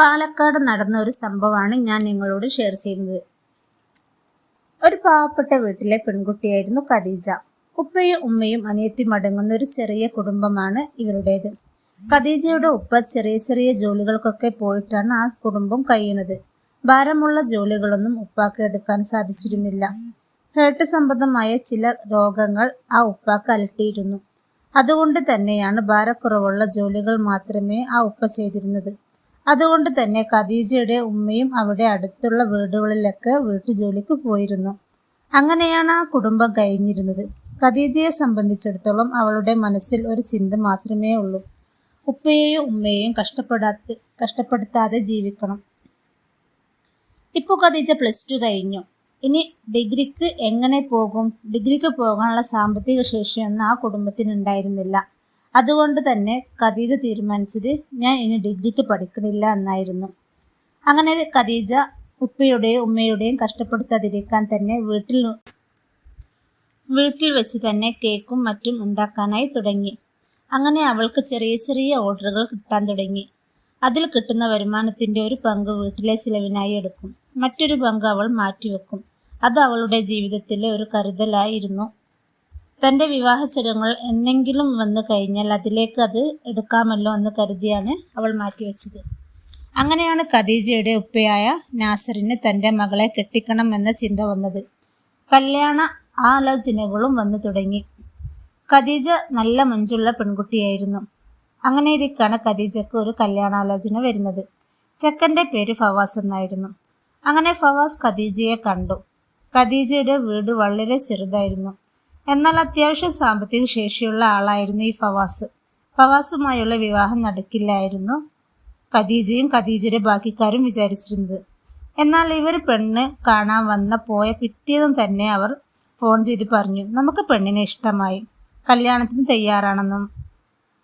പാലക്കാട് നടന്ന ഒരു സംഭവമാണ് ഞാൻ നിങ്ങളോട് ഷെയർ ചെയ്യുന്നത്. ഒരു പാവപ്പെട്ട വീട്ടിലെ പെൺകുട്ടിയായിരുന്നു ഖദീജ. ഉപ്പയും ഉമ്മയും അനിയത്തിയും അടങ്ങുന്ന ഒരു ചെറിയ കുടുംബമാണ് ഇവരുടേത്. ഖദീജയുടെ ഉപ്പ ചെറിയ ചെറിയ ജോലികൾക്കൊക്കെ പോയിട്ടാണ് ആ കുടുംബം കഴിയുന്നത്. ഭാരമുള്ള ജോലികളൊന്നും ഉപ്പാക്ക് എടുക്കാൻ സാധിച്ചിരുന്നില്ല. ഹേർട്ട് സംബന്ധമായ ചില രോഗങ്ങൾ ആ ഉപ്പാക്ക് അലട്ടിയിരുന്നു. അതുകൊണ്ട് തന്നെയാണ് ഭാരക്കുറവുള്ള ജോലികൾ മാത്രമേ ആ ഉപ്പ ചെയ്തിരുന്നത്. അതുകൊണ്ട് തന്നെ ഖദീജയുടെ ഉമ്മയും അവിടെ അടുത്തുള്ള വീടുകളിലൊക്കെ വീട്ടുജോലിക്ക് പോയിരുന്നു. അങ്ങനെയാണ് ആ കുടുംബം കഴിഞ്ഞിരുന്നത്. ഖദീജയെ സംബന്ധിച്ചിടത്തോളം അവളുടെ മനസ്സിൽ ഒരു ചിന്ത മാത്രമേ ഉള്ളൂ. ഉപ്പയെയും ഉമ്മയെയും കഷ്ടപ്പെടാത്ത കഷ്ടപ്പെടുത്താതെ ജീവിക്കണം. ഇപ്പോൾ ഖദീജ പ്ലസ് ടു കഴിഞ്ഞു. ഇനി ഡിഗ്രിക്ക് എങ്ങനെ പോകും? ഡിഗ്രിക്ക് പോകാനുള്ള സാമ്പത്തിക ശേഷിയൊന്നും ആ കുടുംബത്തിനുണ്ടായിരുന്നില്ല. അതുകൊണ്ട് തന്നെ ഖദീജ തീരുമാനിച്ചത് ഞാൻ ഇനി ഡിഗ്രിക്ക് പഠിക്കണില്ല എന്നായിരുന്നു. അങ്ങനെ ഖദീജ ഉപ്പയുടെയും ഉമ്മയുടെയും കഷ്ടപ്പെടുത്താതിരിക്കാൻ തന്നെ വീട്ടിൽ വീട്ടിൽ വെച്ച് തന്നെ കേക്കും മറ്റും ഉണ്ടാക്കാനായി തുടങ്ങി. അങ്ങനെ അവൾക്ക് ചെറിയ ചെറിയ ഓർഡറുകൾ കിട്ടാൻ തുടങ്ങി. അതിൽ കിട്ടുന്ന വരുമാനത്തിന്റെ ഒരു പങ്ക് വീട്ടിലെ ചിലവിനായി എടുക്കും. മറ്റൊരു പങ്ക് അവൾ മാറ്റിവെക്കും. അത് അവളുടെ ജീവിതത്തിലെ ഒരു കരുതലായിരുന്നു. തന്റെ വിവാഹ ചടങ്ങുകൾ എന്തെങ്കിലും വന്നു കഴിഞ്ഞാൽ അതിലേക്ക് അത് എടുക്കാമല്ലോ എന്ന് കരുതിയാണ് അവൾ മാറ്റിവെച്ചത് അങ്ങനെയാണ് ഖദീജയുടെ ഉപ്പയായ നാസറിന് തന്റെ മകളെ കെട്ടിക്കണം എന്ന ചിന്ത വന്നത്. കല്യാണ ആലോചനകളും വന്നു തുടങ്ങി. ഖദീജ നല്ല മഞ്ചുള്ള പെൺകുട്ടിയായിരുന്നു. അങ്ങനെ ഇരിക്കാണ് ഖദീജക്ക് ഒരു കല്യാണാലോചന വരുന്നത്. ചെക്കന്റെ പേര് ഫവാസ് എന്നായിരുന്നു. അങ്ങനെ ഫവാസ് ഖദീജയെ കണ്ടു. ഖദീജയുടെ വീട് വളരെ ചെറുതായിരുന്നു. എന്നാൽ അത്യാവശ്യ സാമ്പത്തിക ശേഷിയുള്ള ആളായിരുന്നു ഈ ഫവാസ്. ഫവാസുമായുള്ള വിവാഹം നടക്കില്ലായിരുന്നു. ഖദീജയും ഖദീജയുടെ ബാക്കിക്കാരും വിചാരിച്ചിരുന്നത്. എന്നാൽ ഇവർ പെണ്ണ് കാണാൻ വന്ന പോയ പിറ്റേന്ന് തന്നെ അവർ ഫോൺ ചെയ്ത് പറഞ്ഞു നമുക്ക് പെണ്ണിനെ ഇഷ്ടമായി. കല്യാണത്തിന് തയ്യാറാണെന്നും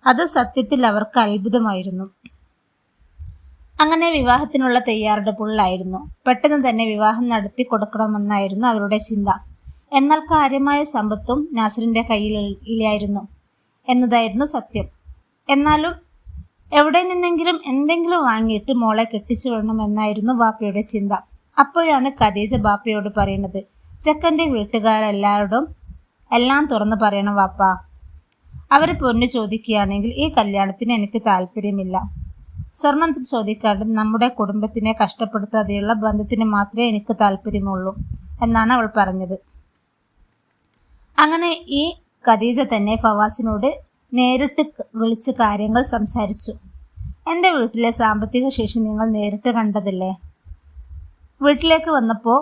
അത് സത്യത്തിൽ അവർക്ക് അത്ഭുതമായിരുന്നു. അങ്ങനെ വിവാഹത്തിനുള്ള തയ്യാറെടുപ്പുകളിലായിരുന്നു. പെട്ടെന്ന് തന്നെ വിവാഹം നടത്തി കൊടുക്കണമെന്നായിരുന്നു അവരുടെ ചിന്ത. എന്നാൽ കാര്യമായ സമ്പത്തും നാസറിന്റെ കയ്യിൽ ഇല്ലായിരുന്നു എന്നതായിരുന്നു സത്യം. എന്നാലും എവിടെ നിന്നെങ്കിലും എന്തെങ്കിലും വാങ്ങിയിട്ട് മോളെ കെട്ടിച്ചു വിടണമെന്നായിരുന്നു ബാപ്പയുടെ ചിന്ത. അപ്പോഴാണ് ഖദീജ ബാപ്പയോട് പറയുന്നത് ചെക്കന്റെ വീട്ടുകാരെല്ലാവരോടും എല്ലാം തുറന്നു പറയണം വാപ്പ. അവർ പൊന്നു ചോദിക്കുകയാണെങ്കിൽ ഈ കല്യാണത്തിന് എനിക്ക് താല്പര്യമില്ല. സ്വർണം ചോദിക്കാണ്ട് നമ്മുടെ കുടുംബത്തിനെ കഷ്ടപ്പെടുത്താതെയുള്ള ബന്ധത്തിന് മാത്രമേ എനിക്ക് താല്പര്യമുള്ളൂ എന്നാണ് അവൾ പറഞ്ഞത്. അങ്ങനെ ഈ ഖദീജ തന്നെ ഫവാസിനോട് നേരിട്ട് വിളിച്ച് കാര്യങ്ങൾ സംസാരിച്ചു. എന്റെ വീട്ടിലെ സാമ്പത്തിക ശേഷി നിങ്ങൾ നേരിട്ട് കണ്ടതല്ലേ? വീട്ടിലേക്ക് വന്നപ്പോൾ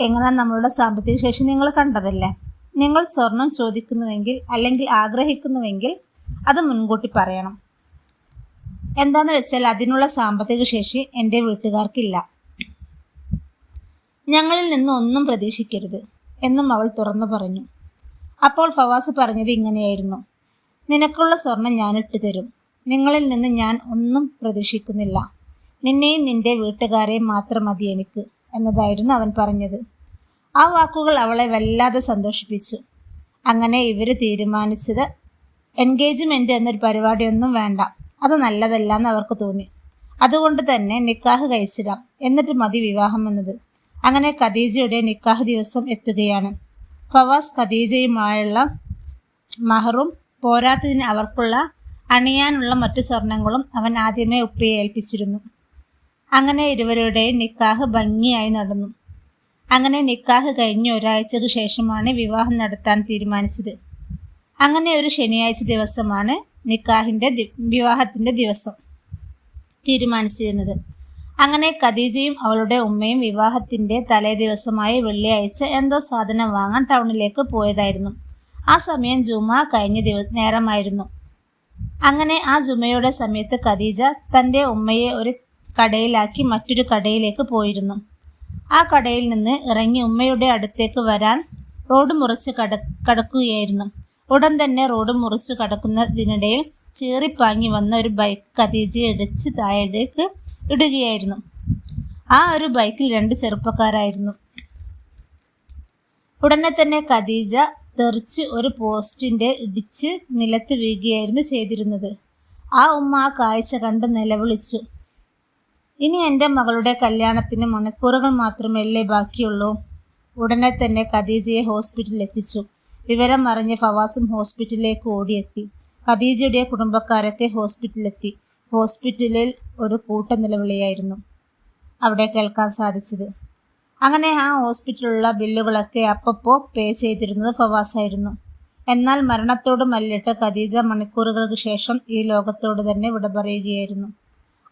എങ്ങനെ നമ്മളുടെ സാമ്പത്തിക ശേഷി നിങ്ങൾ കണ്ടതല്ലേ? നിങ്ങൾ സ്വർണം ചോദിക്കുന്നുവെങ്കിൽ അല്ലെങ്കിൽ ആഗ്രഹിക്കുന്നുവെങ്കിൽ അത് മുൻകൂട്ടി പറയണം. എന്താന്ന് വെച്ചാൽ അതിനുള്ള സാമ്പത്തിക ശേഷി എന്റെ വീട്ടുകാർക്കില്ല. ഞങ്ങളിൽ നിന്ന് ഒന്നും പ്രതീക്ഷിക്കരുത് എന്നും അവൾ തുറന്നു പറഞ്ഞു. അപ്പോൾ ഫവാസ് പറഞ്ഞത് ഇങ്ങനെയായിരുന്നു. നിനക്കുള്ള സ്വർണം ഞാൻ ഇട്ടു തരും നിങ്ങളിൽ നിന്ന് ഞാൻ ഒന്നും പ്രതീക്ഷിക്കുന്നില്ല. നിന്നെയും നിന്റെ വീട്ടുകാരെയും മാത്രം മതി എനിക്ക് എന്നതായിരുന്നു അവൻ പറഞ്ഞത്. ആ വാക്കുകൾ അവളെ വല്ലാതെ സന്തോഷിപ്പിച്ചു. അങ്ങനെ ഇവർ തീരുമാനിച്ചത് എൻഗേജ്മെന്റ് എന്നൊരു പരിപാടിയൊന്നും വേണ്ട. അത് നല്ലതല്ല എന്ന് അവർക്ക് തോന്നി. അതുകൊണ്ട് തന്നെ നിക്കാഹ് കഴിച്ചിടാം. എന്നിട്ട് മതി വിവാഹം എന്നത്. അങ്ങനെ ഖദീജയുടെ നിക്കാഹ് ദിവസം എത്തുകയാണ്. ഫവാസ് ഖദീജയുമായുള്ള മഹറും പോരാത്തതിന് അവർക്കുള്ള അണിയാനുള്ള മറ്റു സ്വർണങ്ങളും അവൻ ആദ്യമേ ഉപ്പയെ ഏൽപ്പിച്ചിരുന്നു. അങ്ങനെ ഇരുവരുടെ നിക്കാഹ് ഭംഗിയായി നടന്നു. അങ്ങനെ നിക്കാഹ് കഴിഞ്ഞ് ഒരാഴ്ചക്ക് ശേഷമാണ് വിവാഹം നടത്താൻ തീരുമാനിച്ചത്. അങ്ങനെ ഒരു ശനിയാഴ്ച ദിവസമാണ് നിക്കാഹിന്റെ വിവാഹത്തിന്റെ ദിവസം തീരുമാനിച്ചിരുന്നത്. അങ്ങനെ ഖദീജയും അവളുടെ ഉമ്മയും വിവാഹത്തിന്റെ തലേ ദിവസമായ വെള്ളിയാഴ്ച എന്തോ സാധനം വാങ്ങാൻ ടൗണിലേക്ക് പോയതായിരുന്നു. ആ സമയം ജുമ കഴിഞ്ഞ ദിവ നേരമായിരുന്നു. അങ്ങനെ ആ ജുമയുടെ സമയത്ത് ഖദീജ തന്റെ ഉമ്മയെ ഒരു കടയിലാക്കി മറ്റൊരു കടയിലേക്ക് പോയിരുന്നു. ആ കടയിൽ നിന്ന് ഇറങ്ങി ഉമ്മയുടെ അടുത്തേക്ക് വരാൻ റോഡ് മുറിച്ച് കട കടക്കുകയായിരുന്നു. ഉടൻ തന്നെ റോഡ് മുറിച്ചു കടക്കുന്നതിനിടയിൽ ചീറിപ്പാങ്ങി വന്ന ഒരു ബൈക്ക് ഖദീജയെ ഇടിച്ച് താഴേക്ക് ഇടുകയായിരുന്നു. ആ ഒരു ബൈക്കിൽ രണ്ട് ചെറുപ്പക്കാരായിരുന്നു. ഉടനെ തന്നെ ഖദീജ തെറിച്ച് ഒരു പോസ്റ്റിന്റെ ഇടിച്ച് നിലത്ത് വീഴുകയായിരുന്നു ചെയ്തിരുന്നത്. ആ ഉമ്മ ആ കാഴ്ച കണ്ട് നിലവിളിച്ചു. ഇനി എന്റെ മകളുടെ കല്യാണത്തിന് മണിക്കൂറുകൾ മാത്രമല്ലേ ബാക്കിയുള്ളൂ? ഉടനെ തന്നെ ഖദീജയെ ഹോസ്പിറ്റലിൽ എത്തിച്ചു. വിവരം അറിഞ്ഞ് ഫവാസും ഹോസ്പിറ്റലിലേക്ക് ഓടിയെത്തി. ഖദീജയുടെ കുടുംബക്കാരൊക്കെ ഹോസ്പിറ്റലിലെത്തി ഹോസ്പിറ്റലിൽ ഒരു കൂട്ട നിലവിളിയായിരുന്നു. അവിടെ കേൾക്കാൻ സാധിച്ചത്. അങ്ങനെ ആ ഹോസ്പിറ്റലിലുള്ള ബില്ലുകളൊക്കെ അപ്പപ്പോ പേ ചെയ്തിരുന്നത് ഫവാസായിരുന്നു. എന്നാൽ മരണത്തോട് മല്ലിട്ട് ഖദീജ മണിക്കൂറുകൾക്ക് ശേഷം ഈ ലോകത്തോട് തന്നെ വിട പറയുകയായിരുന്നു.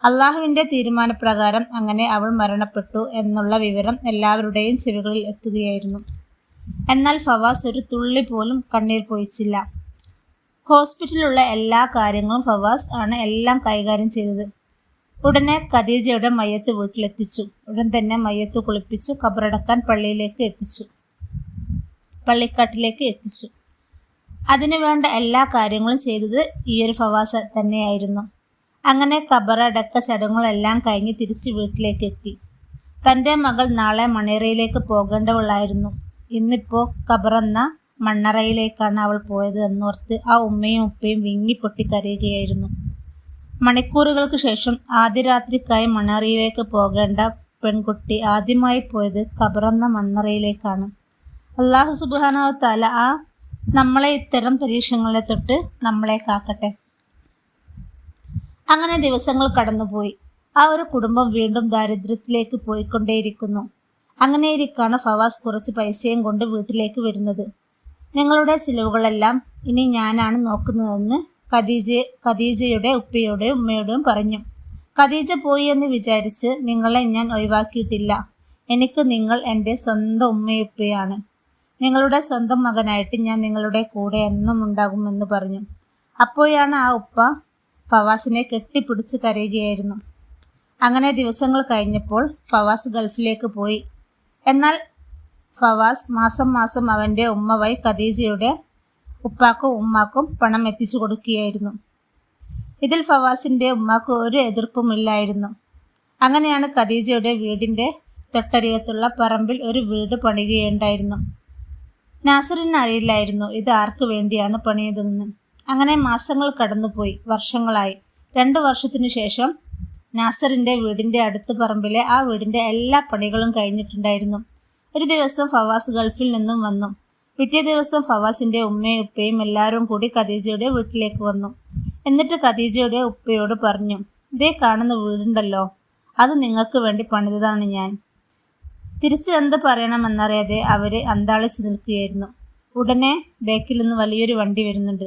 അള്ളാഹുവിന്റെ തീരുമാനപ്രകാരം അങ്ങനെ അവൾ മരണപ്പെട്ടു എന്നുള്ള വിവരം എല്ലാവരുടെയും ചെവികളിൽ എത്തുകയായിരുന്നു. എന്നാൽ ഫവാസ് ഒരു തുള്ളി പോലും കണ്ണീർ പൊയിച്ചില്ല ഹോസ്പിറ്റലിലുള്ള എല്ലാ കാര്യങ്ങളും ഫവാസ് ആണ് എല്ലാം കൈകാര്യം ചെയ്തത്. ഉടനെ ഖദീജയുടെ മയ്യത്ത് വീട്ടിലെത്തിച്ചു. ഉടൻ തന്നെ മയ്യത്ത് കുളിപ്പിച്ചു കബറടക്കാൻ പള്ളിയിലേക്ക് എത്തിച്ചു. പള്ളിക്കാട്ടിലേക്ക് എത്തിച്ചു. അതിനു വേണ്ട എല്ലാ കാര്യങ്ങളും ചെയ്തത് ഈ ഒരു ഫവാസ് തന്നെയായിരുന്നു. അങ്ങനെ കബറടക്ക ചടങ്ങുകളെല്ലാം കഴിഞ്ഞ് തിരിച്ച് വീട്ടിലേക്ക് എത്തി. തന്റെ മകൾ നാളെ മണേറയിലേക്ക് പോകേണ്ടവളായിരുന്നു. ഇന്നിപ്പോൾ കബറെന്ന മണ്ണറയിലേക്കാണ് അവൾ പോയത് എന്നോർത്ത് ആ ഉമ്മയും ഉപ്പയും വിങ്ങിപ്പൊട്ടി കരയുകയായിരുന്നു മണിക്കൂറുകൾക്ക് ശേഷം ആദ്യ രാത്രിക്കായി മണ്ണറയിലേക്ക് പോകേണ്ട പെൺകുട്ടി ആദ്യമായി പോയത് കബറെന്ന മണ്ണറയിലേക്കാണ്. അള്ളാഹു സുബാനാവ് തല ആ നമ്മളെ ഇത്തരം പരീക്ഷണങ്ങളെ തൊട്ട് നമ്മളെ കാക്കട്ടെ. അങ്ങനെ ദിവസങ്ങൾ കടന്നുപോയി. ആ ഒരു കുടുംബം വീണ്ടും ദാരിദ്ര്യത്തിലേക്ക് പോയിക്കൊണ്ടേയിരിക്കുന്നു. അങ്ങനെയിരിക്കാണ് ഫവാസ് കുറച്ച് പൈസയും കൊണ്ട് വീട്ടിലേക്ക് വരുന്നത്. നിങ്ങളുടെ ചിലവുകളെല്ലാം ഇനി ഞാനാണ് നോക്കുന്നതെന്ന് ഖദീജ ഖദീജയുടെ ഉപ്പയുടെയും ഉമ്മയോടെയും പറഞ്ഞു. ഖദീജ പോയി എന്ന് വിചാരിച്ച് നിങ്ങളെ ഞാൻ ഒഴിവാക്കിയിട്ടില്ല. എനിക്ക് നിങ്ങൾ എന്റെ സ്വന്തം ഉമ്മയുപ്പയാണ് നിങ്ങളുടെ സ്വന്തം മകനായിട്ട് ഞാൻ നിങ്ങളുടെ കൂടെ എന്നും ഉണ്ടാകുമെന്ന് പറഞ്ഞു. അപ്പോഴാണ് ആ ഉപ്പ ഫവാസിനെ കെട്ടിപ്പിടിച്ച് കരയുകയായിരുന്നു. അങ്ങനെ ദിവസങ്ങൾ കഴിഞ്ഞപ്പോൾ ഫവാസ് ഗൾഫിലേക്ക് പോയി. എന്നാൽ ഫവാസ് മാസം മാസം അവന്റെ ഉമ്മ വൈ ഖദീജയുടെ ഉപ്പാക്കും ഉമ്മാക്കും പണം എത്തിച്ചു കൊടുക്കുകയായിരുന്നു. ഇതിൽ ഫവാസിന്റെ ഉമ്മാക്ക് ഒരു എതിർപ്പുമില്ലായിരുന്നു അങ്ങനെയാണ് ഖദീജയുടെ വീടിന്റെ തൊട്ടരികത്തുള്ള പറമ്പിൽ ഒരു വീട് പണിയുകയുണ്ടായിരുന്നു. നാസറിന് അറിയില്ലായിരുന്നു ഇത് ആർക്ക് വേണ്ടിയാണ് പണിയതെന്ന്. അങ്ങനെ മാസങ്ങൾ കടന്നുപോയി വർഷങ്ങളായി. രണ്ടു വർഷത്തിനു ശേഷം നാസറിന്റെ വീടിന്റെ അടുത്ത് പറമ്പിലെ ആ വീടിന്റെ എല്ലാ പണികളും കഴിഞ്ഞിട്ടുണ്ടായിരുന്നു. ഒരു ദിവസം ഫവാസ് ഗൾഫിൽ നിന്നും വന്നു. പിറ്റേ ദിവസം ഫവാസിന്റെ ഉമ്മയും ഉപ്പയും എല്ലാവരും കൂടി ഖദീജയുടെ വീട്ടിലേക്ക് വന്നു. എന്നിട്ട് ഖദീജയുടെ ഉപ്പയോട് പറഞ്ഞു ഇതേ കാണുന്ന വീടുണ്ടല്ലോ അത് നിങ്ങൾക്ക് വേണ്ടി പണിതതാണ് ഞാൻ. തിരിച്ച് എന്ത് പറയണമെന്നറിയാതെ അവർ അന്താളിച്ചു നിൽക്കുകയായിരുന്നു. ഉടനെ ബേക്കിൽ നിന്ന് വലിയൊരു വണ്ടി വരുന്നുണ്ട്.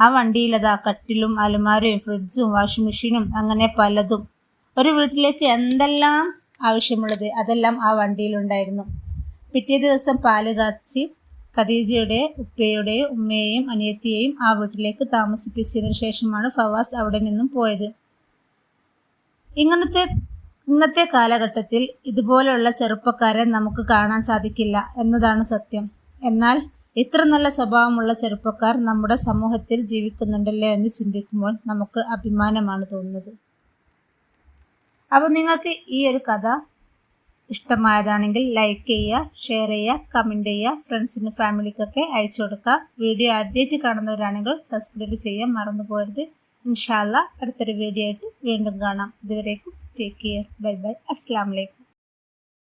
ആ വണ്ടിയിലതാ കട്ടിലും അലമാരയും ഫ്രിഡ്ജും വാഷിംഗ് മെഷീനും അങ്ങനെ പലതും ഒരു വീട്ടിലേക്ക് എന്തെല്ലാം ആവശ്യമുള്ളത് അതെല്ലാം ആ വണ്ടിയിലുണ്ടായിരുന്നു. പിറ്റേ ദിവസം പാൽ കാച്ചി ഖദീജയുടെ ഉപ്പയുടെയും ഉമ്മയെയും അനിയത്തിയെയും ആ വീട്ടിലേക്ക് താമസിപ്പിച്ചതിന് ശേഷമാണ് ഫവാസ് അവിടെ നിന്നും പോയത്. ഇങ്ങനത്തെ ഇന്നത്തെ കാലഘട്ടത്തിൽ ഇതുപോലെയുള്ള ചെറുപ്പക്കാരെ നമുക്ക് കാണാൻ സാധിക്കില്ല എന്നതാണ് സത്യം. എന്നാൽ ഇത്ര നല്ല സ്വഭാവമുള്ള ചെറുപ്പക്കാർ നമ്മുടെ സമൂഹത്തിൽ ജീവിക്കുന്നുണ്ടല്ലോ എന്ന് ചിന്തിക്കുമ്പോൾ നമുക്ക് അഭിമാനമാണ് തോന്നുന്നത്. അപ്പോൾ നിങ്ങൾക്ക് ഈ ഒരു കഥ ഇഷ്ടമായതാണെങ്കിൽ ലൈക്ക് ചെയ്യുക ഷെയർ ചെയ്യുക കമന്റ് ചെയ്യുക ഫ്രണ്ട്സിനും ഫാമിലിക്കൊക്കെ അയച്ചു കൊടുക്കുക. വീഡിയോ ആദ്യമായിട്ട് കാണുന്നവരാണെങ്കിൽ സബ്സ്ക്രൈബ് ചെയ്യാൻ മറന്നു പോകരുത്. ഇൻഷാല്ല അടുത്തൊരു വീഡിയോ ആയിട്ട് വീണ്ടും കാണാം. ഇതുവരേക്കും ടേക്ക് കെയർ ബൈ ബൈ അസ്സാം വലൈക്കും